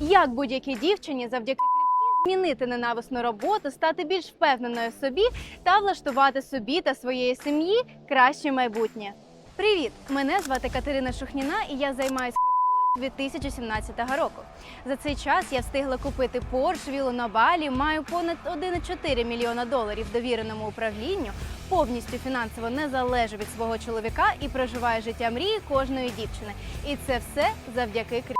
Як будь-якій дівчині завдяки крипті змінити ненависну роботу, стати більш впевненою собі та влаштувати собі та своєї сім'ї краще майбутнє. Привіт! Мене звати Катерина Шухніна і я займаюся криптою з 2017 року. За цей час я встигла купити Porsche, вілу на Балі, маю понад 1,4 мільйона доларів довіреному управлінню, повністю фінансово не залежу від свого чоловіка і проживаю життя мрії кожної дівчини. І це все завдяки крипті.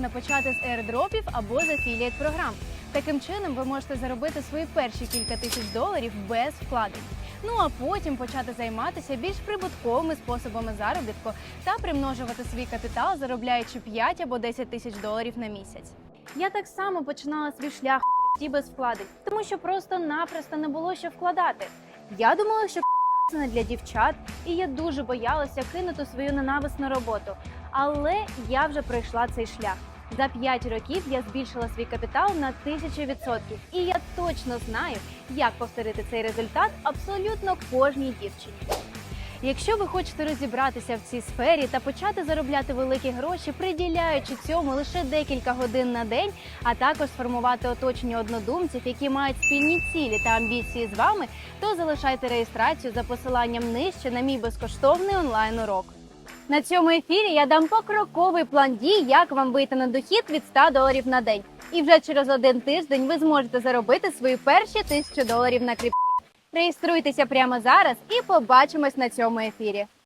Можна почати з airdropів або з афілієт програм. Таким чином ви можете заробити свої перші кілька тисяч доларів без вкладень. Ну а потім почати займатися більш прибутковими способами заробітку та примножувати свій капітал, заробляючи 5 або 10 тисяч доларів на місяць. Я так само починала свій шлях крипті без вкладень, тому що просто-напросто не було що вкладати. Я думала, що це не для дівчат, і я дуже боялася кинути свою ненависну роботу. Але я вже пройшла цей шлях. За 5 років я збільшила свій капітал на 1000%. І я точно знаю, як повторити цей результат абсолютно кожній дівчині. Якщо ви хочете розібратися в цій сфері та почати заробляти великі гроші, приділяючи цьому лише декілька годин на день, а також сформувати оточення однодумців, які мають спільні цілі та амбіції з вами, то залишайте реєстрацію за посиланням нижче на мій безкоштовний онлайн урок. На цьому ефірі я дам покроковий план дій, як вам вийти на дохід від 100 доларів на день. І вже через один тиждень ви зможете заробити свої перші тисячу доларів на крипті. Реєструйтеся прямо зараз і побачимось на цьому ефірі.